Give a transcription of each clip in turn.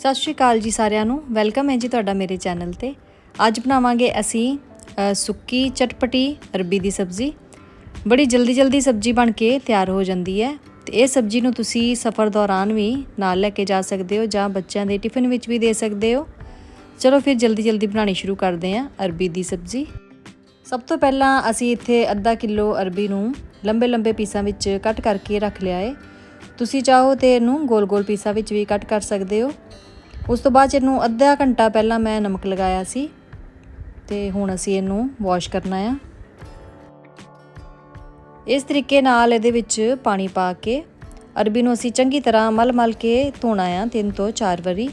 ਸਤਿ ਸ਼੍ਰੀ ਅਕਾਲ ਜੀ ਸਾਰਿਆਂ ਨੂੰ। ਵੈਲਕਮ ਹੈ ਜੀ ਤੁਹਾਡਾ ਮੇਰੇ ਚੈਨਲ ਤੇ। ਅੱਜ ਬਣਾਵਾਂਗੇ ਅਸੀਂ ਸੁੱਕੀ ਚਟਪਟੀ, ਅਰਬੀ ਦੀ ਸਬਜ਼ੀ। ਬੜੀ ਜਲਦੀ ਜਲਦੀ ਸਬਜ਼ੀ ਬਣ ਕੇ ਤਿਆਰ ਹੋ ਜਾਂਦੀ ਹੈ। ਤੇ ਇਹ ਸਬਜ਼ੀ ਨੂੰ ਤੁਸੀਂ ਸਫ਼ਰ ਦੌਰਾਨ ਵੀ ਨਾਲ ਲੈ ਕੇ ਜਾ ਸਕਦੇ ਹੋ ਜਾਂ ਬੱਚਿਆਂ ਦੇ ਟਿਫਿਨ ਵਿੱਚ ਵੀ ਦੇ ਸਕਦੇ ਹੋ। ਚਲੋ ਫਿਰ ਜਲਦੀ ਜਲਦੀ ਬਣਾਉਣੀ ਸ਼ੁਰੂ ਕਰਦੇ ਹਾਂ, ਅਰਬੀ ਦੀ ਸਬਜ਼ੀ। ਸਭ ਤੋਂ ਪਹਿਲਾਂ ਅਸੀਂ ਇੱਥੇ ਅੱਧਾ ਕਿਲੋ ਅਰਬੀ ਨੂੰ ਲੰਬੇ ਲੰਬੇ ਪੀਸਾਂ ਵਿੱਚ ਕੱਟ ਕਰਕੇ ਰੱਖ ਲਿਆ ਹੈ ਤੁਸੀਂ ਚਾਹੋ ਤੇ ਇਹਨੂੰ ਗੋਲ ਗੋਲ ਪੀਸਾਂ ਵਿੱਚ ਵੀ ਕੱਟ ਕਰ ਸਕਦੇ ਹੋ। ਉਸ ਤੋਂ ਬਾਅਦ 'ਚ ਇਹਨੂੰ ਅੱਧਾ ਘੰਟਾ ਪਹਿਲਾਂ ਮੈਂ ਨਮਕ ਲਗਾਇਆ ਸੀ ਤੇ ਹੁਣ ਅਸੀਂ ਇਹਨੂੰ ਵਾਸ਼ ਕਰਨਾ ਆ। ਇਸ ਤਰੀਕੇ ਨਾਲ ਇਹਦੇ ਵਿੱਚ ਪਾਣੀ ਪਾ ਕੇ ਅਰਬੀ ਨੂੰ ਅਸੀਂ ਚੰਗੀ ਤਰ੍ਹਾਂ ਮਲ-ਮਲ ਕੇ ਧੋਣਾ ਆ, ਤਿੰਨ ਤੋਂ ਚਾਰ ਵਾਰੀ।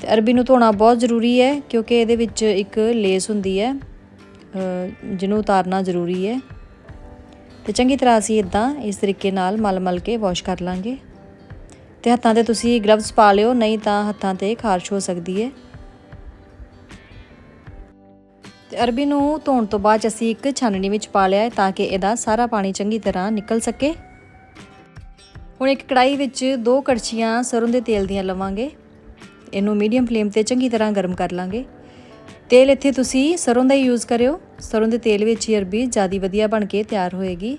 ਤੇ ਅਰਬੀ ਨੂੰ ਧੋਣਾ ਬਹੁਤ ਜ਼ਰੂਰੀ ਹੈ ਕਿਉਂਕਿ ਇਹਦੇ ਵਿੱਚ ਇੱਕ ਲੇਸ ਹੁੰਦੀ ਹੈ ਜਿਹਨੂੰ ਉਤਾਰਨਾ ਜ਼ਰੂਰੀ ਹੈ। ਤੇ ਚੰਗੀ ਤਰ੍ਹਾਂ ਅਸੀਂ ਇਦਾਂ ਇਸ ਤਰੀਕੇ ਨਾਲ ਮਲ-ਮਲ ਕੇ ਵਾਸ਼ ਕਰ ਲਾਂਗੇ। ਤੇ ਹੱਥਾਂ ਤੇ ਤੁਸੀਂ ਗਲਵਸ ਪਾ ਲਿਓ, ਨਹੀਂ ਤਾਂ ਹੱਥਾਂ ਤੇ ਖਾਰਸ਼ ਹੋ ਸਕਦੀ ਹੈ ਤੇ ਅਰਬੀ ਨੂੰ ਧੋਣ ਤੋਂ ਬਾਅਦ 'ਚ ਅਸੀਂ ਇੱਕ ਛਾਨਣੀ ਵਿੱਚ ਪਾ ਲਿਆ ਤਾਂ ਕਿ ਇਹਦਾ ਸਾਰਾ ਪਾਣੀ ਚੰਗੀ ਤਰ੍ਹਾਂ ਨਿਕਲ ਸਕੇ। ਹੁਣ ਇੱਕ ਕੜਾਈ ਵਿੱਚ ਦੋ ਕੜਛੀਆਂ ਸਰੋਂ ਦੇ ਤੇਲ ਦੀਆਂ ਲਵਾਂਗੇ। ਇਹਨੂੰ ਮੀਡੀਅਮ ਫਲੇਮ ਤੇ ਚੰਗੀ ਤਰ੍ਹਾਂ ਗਰਮ ਕਰ ਲਾਂਗੇ। ਤੇਲ ਇੱਥੇ ਤੁਸੀਂ ਸਰੋਂ ਦਾ ਹੀ ਯੂਜ਼ ਕਰਿਓ। ਸਰੋਂ ਦੇ ਤੇਲ ਵਿੱਚ ਹੀ ਅਰਬੀ ਜ਼ਿਆਦਾ ਵਧੀਆ ਬਣ ਕੇ ਤਿਆਰ ਹੋਏਗੀ।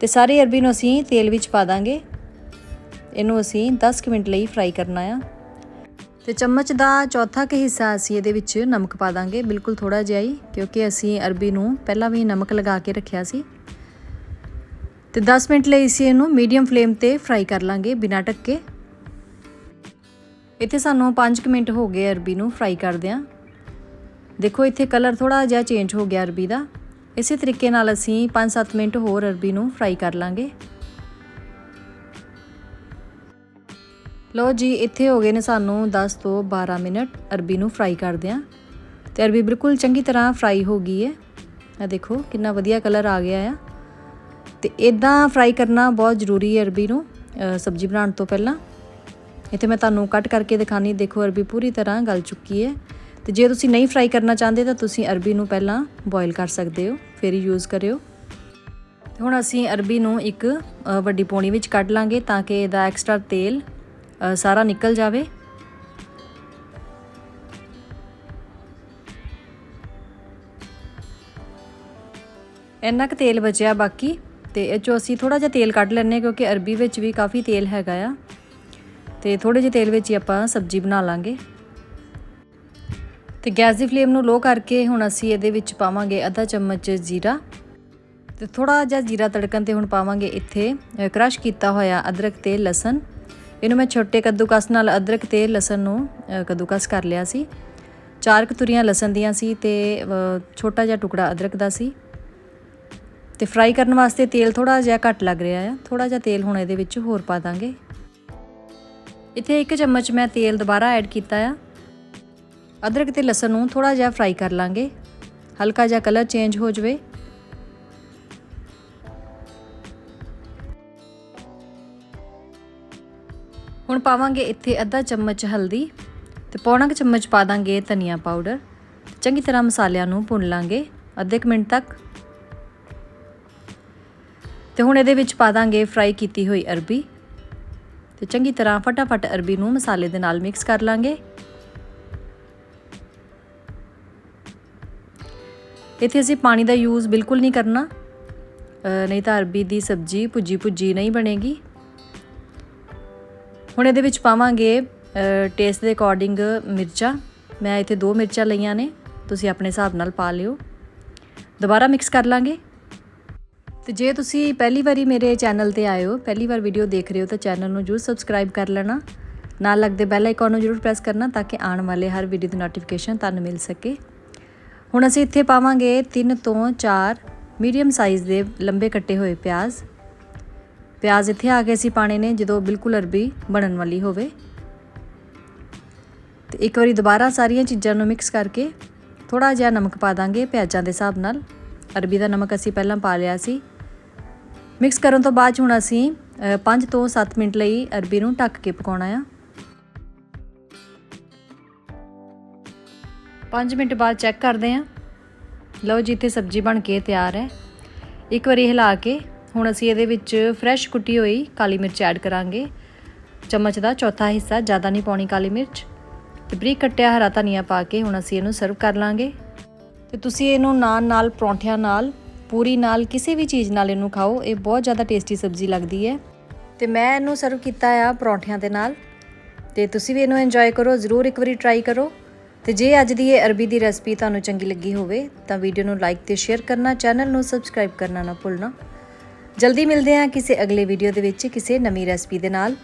ਤੇ ਸਾਰੀ ਅਰਬੀ ਨੂੰ ਅਸੀਂ ਤੇਲ ਵਿੱਚ ਪਾ ਦਾਂਗੇ। ਇਹਨੂੰ ਅਸੀਂ 10 ਕੁ ਮਿੰਟ ਲਈ ਫਰਾਈ ਕਰਨਾ ਆ। ਤੇ ਚਮਚ ਦਾ ਚੌਥਾ ਕੁ ਹਿੱਸਾ ਅਸੀਂ ਇਹਦੇ ਵਿੱਚ ਨਮਕ ਪਾ ਦਾਂਗੇ, ਬਿਲਕੁਲ ਥੋੜਾ ਜਿਹਾ ਹੀ, ਕਿਉਂਕਿ ਅਸੀਂ ਅਰਬੀ ਨੂੰ ਪਹਿਲਾਂ ਵੀ ਨਮਕ ਲਗਾ ਕੇ ਰੱਖਿਆ ਸੀ। ਤੇ 10 ਮਿੰਟ ਲਈ ਅਸੀਂ ਇਹਨੂੰ ਮੀਡੀਅਮ ਫਲੇਮ ਤੇ ਫਰਾਈ ਕਰ ਲਾਂਗੇ ਬਿਨਾਂ ਢੱਕੇ ਇੱਥੇ ਸਾਨੂੰ 5 ਮਿੰਟ ਹੋ ਗਏ ਅਰਬੀ ਨੂੰ ਫਰਾਈ ਕਰਦਿਆਂ। ਦੇਖੋ, ਇੱਥੇ ਕਲਰ ਥੋੜਾ ਜਿਹਾ ਚੇਂਜ ਹੋ ਗਿਆ ਅਰਬੀ ਦਾ। ਇਸੇ ਤਰੀਕੇ ਨਾਲ ਅਸੀਂ 5-7 ਮਿੰਟ ਹੋਰ ਅਰਬੀ ਨੂੰ ਫਰਾਈ ਕਰ ਲਾਂਗੇ। ਲੋ ਜੀ, ਇੱਥੇ ਹੋ ਗਏ ਨੇ ਸਾਨੂੰ 10 ਤੋਂ 12 ਮਿੰਟ ਅਰਬੀ ਨੂੰ ਫਰਾਈ ਕਰਦਿਆਂ ਤੇ ਅਰਬੀ ਬਿਲਕੁਲ ਚੰਗੀ ਤਰ੍ਹਾਂ ਫਰਾਈ ਹੋ ਗਈ ਹੈ। ਇਹ ਦੇਖੋ, ਕਿੰਨਾ ਵਧੀਆ ਕਲਰ ਆ ਗਿਆ ਆ। ਤੇ ਇਦਾਂ ਫਰਾਈ ਕਰਨਾ ਬਹੁਤ ਜ਼ਰੂਰੀ ਹੈ ਅਰਬੀ ਨੂੰ ਸਬਜ਼ੀ ਬਣਾਉਣ ਤੋਂ ਪਹਿਲਾਂ। ਇੱਥੇ ਮੈਂ ਤੁਹਾਨੂੰ ਕੱਟ ਕਰਕੇ ਦਿਖਾਣੀ ਦੇਖੋ ਅਰਬੀ ਪੂਰੀ ਤਰ੍ਹਾਂ ਗਲ ਚੁੱਕੀ ਹੈ। ਤੇ ਜੇ ਤੁਸੀਂ ਨਹੀਂ ਫਰਾਈ ਕਰਨਾ ਚਾਹੁੰਦੇ ਤਾਂ ਤੁਸੀਂ ਅਰਬੀ ਨੂੰ ਪਹਿਲਾਂ ਬੋਇਲ ਕਰ ਸਕਦੇ ਹੋ, ਫਿਰ ਹੀ ਯੂਜ਼ ਕਰਿਓ। ਤੇ ਹੁਣ ਅਸੀਂ ਅਰਬੀ ਨੂੰ ਇੱਕ ਵੱਡੀ ਪੌਣੀ ਵਿੱਚ ਕੱਢ ਲਾਂਗੇ ਤਾਂ ਕਿ ਇਹਦਾ ਐਕਸਟਰਾ ਤੇਲ ਸਾਰਾ ਨਿਕਲ ਜਾਵੇ। ਇੰਨਾ ਕੁ ਤੇਲ ਬਚਿਆ ਬਾਕੀ, ਤੇ ਇਹ ਚੋਂ ਅਸੀਂ ਥੋੜਾ ਜਿਹਾ ਤੇਲ ਕੱਢ ਲੈਣੇ ਕਿਉਂਕਿ ਅਰਬੀ ਵਿੱਚ ਵੀ ਕਾਫੀ ਤੇਲ ਹੈਗਾ ਆ। ਤੇ ਥੋੜੇ ਜਿਹੇ ਤੇਲ ਵਿੱਚ ਹੀ ਆਪਾਂ ਸਬਜ਼ੀ ਬਣਾ ਲਾਂਗੇ। ਤੇ ਗੈਸ ਦੀ ਫਲੇਮ ਨੂੰ ਲੋ ਕਰਕੇ ਹੁਣ ਅਸੀਂ ਇਹਦੇ ਵਿੱਚ ਪਾਵਾਂਗੇ ਅੱਧਾ ਚਮਚ ਜੀਰਾ। ਤੇ ਥੋੜਾ ਜਿਹਾ ਜੀਰਾ ਤੜਕਣ ਤੇ ਹੁਣ ਪਾਵਾਂਗੇ ਇੱਥੇ ਕ੍ਰਸ਼ ਕੀਤਾ ਹੋਇਆ ਅਦਰਕ ਤੇ ਲਸਣ। ਇਹਨੂੰ ਮੈਂ ਛੋਟੇ ਕੱਦੂਕਸ ਨਾਲ ਅਦਰਕ ਤੇ ਲਸਣ ਨੂੰ ਕੱਦੂਕਸ ਕਰ ਲਿਆ ਸੀ। ਚਾਰ ਕਤੁਰੀਆਂ ਲਸਣ ਦੀਆਂ ਸੀ ਤੇ ਛੋਟਾ ਜਿਹਾ ਟੁਕੜਾ ਅਦਰਕ ਦਾ ਸੀ। ਤੇ ਫਰਾਈ ਕਰਨ ਵਾਸਤੇ ਤੇਲ ਥੋੜਾ ਜਿਹਾ ਘੱਟ ਲੱਗ ਰਿਹਾ ਆ। ਥੋੜਾ ਜਿਹਾ ਤੇਲ ਹੁਣ ਇਹਦੇ ਵਿੱਚ ਹੋਰ ਪਾ ਦਾਂਗੇ। ਇੱਥੇ ਇੱਕ ਚਮਚ ਮੈਂ ਤੇਲ ਦੁਬਾਰਾ ਐਡ ਕੀਤਾ ਆ। ਅਦਰਕ ਤੇ ਲਸਣ ਨੂੰ ਥੋੜਾ ਜਿਹਾ ਫਰਾਈ ਕਰ ਲਾਂਗੇ। ਹਲਕਾ ਜਿਹਾ ਕਲਰ ਚੇਂਜ ਹੋ ਜਾਵੇ। ਹੁਣ ਪਾਵਾਂਗੇ ਇੱਥੇ ਅੱਧਾ ਚਮਚ ਹਲਦੀ ਤੇ ਪੌਣਾ ਕੁ ਚਮਚ ਪਾ ਦਾਂਗੇ ਧਨੀਆ ਪਾਊਡਰ। ਚੰਗੀ ਤਰ੍ਹਾਂ ਮਸਾਲਿਆਂ ਨੂੰ ਭੁੰਨ ਲਾਂਗੇ, ਅੱਧੇ ਕੁ ਮਿੰਟ ਤੱਕ। ਤੇ ਹੁਣ ਇਹਦੇ ਵਿੱਚ ਪਾ ਦਾਂਗੇ ਫਰਾਈ ਕੀਤੀ ਹੋਈ ਅਰਬੀ। ਤੇ ਚੰਗੀ ਤਰ੍ਹਾਂ ਫਟਾਫਟ ਅਰਬੀ ਨੂੰ ਮਸਾਲੇ ਦੇ ਨਾਲ ਮਿਕਸ ਕਰ ਲਾਂਗੇ। ਇੱਥੇ ਅਸੀਂ ਪਾਣੀ ਦਾ ਯੂਜ਼ ਬਿਲਕੁਲ ਨਹੀਂ ਕਰਨਾ। ਨਹੀਂ ਤਾਂ ਅਰਬੀ ਦੀ ਸਬਜ਼ੀ ਭੁੱਜੀ ਭੁੱਜੀ ਨਹੀਂ ਬਣੇਗੀ। ਹੁਣ ਇਹਦੇ ਵਿੱਚ ਪਾਵਾਂਗੇ ਟੇਸਟ ਦੇ ਅਕੋਰਡਿੰਗ ਮਿਰਚਾਂ। ਮੈਂ ਇੱਥੇ ਦੋ ਮਿਰਚਾਂ ਲਈਆਂ ਨੇ, ਤੁਸੀਂ ਆਪਣੇ ਹਿਸਾਬ ਨਾਲ ਪਾ ਲਿਓ। ਦੁਬਾਰਾ ਮਿਕਸ ਕਰ ਲਾਂਗੇ। ਤੇ ਜੇ ਤੁਸੀਂ ਪਹਿਲੀ ਵਾਰੀ ਮੇਰੇ ਚੈਨਲ ਤੇ ਆਏ ਹੋ, ਪਹਿਲੀ ਵਾਰ ਵੀਡੀਓ ਦੇਖ ਰਹੇ ਹੋ, ਤਾਂ ਚੈਨਲ ਨੂੰ ਜਰੂਰ ਸਬਸਕ੍ਰਾਈਬ ਕਰ ਲੈਣਾ। ਨਾਲ ਲੱਗਦੇ ਬੈਲ ਆਈਕਨ ਨੂੰ ਜਰੂਰ ਪ੍ਰੈਸ ਕਰਨਾ, ਤਾਂ ਕਿ ਆਉਣ ਵਾਲੇ ਹਰ ਵੀਡੀਓ ਦੀ ਨੋਟੀਫਿਕੇਸ਼ਨ ਤੁਹਾਨੂੰ ਮਿਲ ਸਕੇ। ਹੁਣ ਅਸੀਂ ਇੱਥੇ ਪਾਵਾਂਗੇ 3 ਤੋਂ 4 ਮੀਡੀਅਮ ਸਾਈਜ਼ ਦੇ ਲੰਬੇ ਕੱਟੇ ਹੋਏ ਪਿਆਜ਼। ਪਿਆਜ਼ ਇੱਥੇ ਆ ਕੇ ਅਸੀਂ ਪਾਣੇ ਨੇ, ਜਦੋਂ ਬਿਲਕੁਲ ਅਰਬੀ ਬਣਨ ਵਾਲੀ ਹੋਵੇ। ਤੇ ਇੱਕ ਵਾਰੀ ਦੁਬਾਰਾ ਸਾਰੀਆਂ ਚੀਜ਼ਾਂ ਨੂੰ ਮਿਕਸ ਕਰਕੇ ਥੋੜਾ ਜਿਹਾ ਨਮਕ ਪਾ ਦਾਂਗੇ ਪਿਆਜ਼ਾਂ ਦੇ ਹਿਸਾਬ ਨਾਲ। ਅਰਬੀ ਦਾ ਨਮਕ ਅਸੀਂ ਪਹਿਲਾਂ ਪਾ ਲਿਆ ਸੀ। ਮਿਕਸ ਕਰਨ ਤੋਂ ਬਾਅਦ 'ਚ ਹੁਣ ਅਸੀਂ 5 ਤੋਂ 7 ਮਿੰਟ ਲਈ ਅਰਬੀ ਨੂੰ ਢੱਕ ਕੇ ਪਕਾਉਣਾ ਆ। 5 ਮਿੰਟ ਬਾਅਦ ਚੈੱਕ ਕਰਦੇ ਹਾਂ ਲਓ ਜੀ, ਇੱਥੇ ਸਬਜ਼ੀ ਬਣ ਕੇ ਤਿਆਰ ਹੈ। ਇੱਕ ਵਾਰੀ ਹਿਲਾ ਕੇ ਹੁਣ ਅਸੀਂ ਇਹਦੇ ਵਿੱਚ ਫਰੈਸ਼ ਕੁੱਟੀ ਹੋਈ ਕਾਲੀ ਮਿਰਚ ਐਡ ਕਰਾਂਗੇ। ਚਮਚ ਦਾ ਚੌਥਾ ਹਿੱਸਾ, ਜ਼ਿਆਦਾ ਨਹੀਂ ਪਾਉਣੀ ਕਾਲੀ ਮਿਰਚ। ਤੇ ਬਰੀਕ ਕੱਟਿਆ ਹਰਾ ਧਨੀਆ ਪਾ ਕੇ ਹੁਣ ਅਸੀਂ ਇਹਨੂੰ ਸਰਵ ਕਰ ਲਾਂਗੇ। ਤੇ ਤੁਸੀਂ ਇਹਨੂੰ ਨਾਨ ਨਾਲ ਪਰੌਂਠਿਆਂ ਨਾਲ, ਪੂਰੀ ਨਾਲ, ਕਿਸੇ ਵੀ ਚੀਜ਼ ਨਾਲ ਇਹਨੂੰ ਖਾਓ। ਇਹ ਬਹੁਤ ਜ਼ਿਆਦਾ ਟੇਸਟੀ ਸਬਜ਼ੀ ਲੱਗਦੀ ਹੈ। ਤੇ ਮੈਂ ਇਹਨੂੰ ਸਰਵ ਕੀਤਾ ਆ ਪਰੌਂਠਿਆਂ ਦੇ ਨਾਲ। ਤੇ ਤੁਸੀਂ ਵੀ ਇਹਨੂੰ ਇੰਜੋਏ ਕਰੋ, ਜ਼ਰੂਰ ਇੱਕ ਵਾਰੀ ਟਰਾਈ ਕਰੋ। ਤੇ ਜੇ ਅੱਜ ਦੀ ਇਹ ਅਰਬੀ ਦੀ ਰੈਸਪੀ ਤੁਹਾਨੂੰ ਚੰਗੀ ਲੱਗੀ ਹੋਵੇ, ਤਾਂ ਵੀਡੀਓ ਨੂੰ ਲਾਈਕ ਤੇ ਸ਼ੇਅਰ ਕਰਨਾ ਚੈਨਲ ਨੂੰ ਸਬਸਕ੍ਰਾਈਬ ਕਰਨਾ ਨਾ ਭੁੱਲਣਾ। ਜਲਦੀ ਮਿਲਦੇ ਹਾਂ ਕਿਸੇ ਅਗਲੇ ਵੀਡੀਓ ਦੇ ਵਿੱਚ ਕਿਸੇ ਨਵੀਂ ਰੈਸਪੀ ਦੇ ਨਾਲ।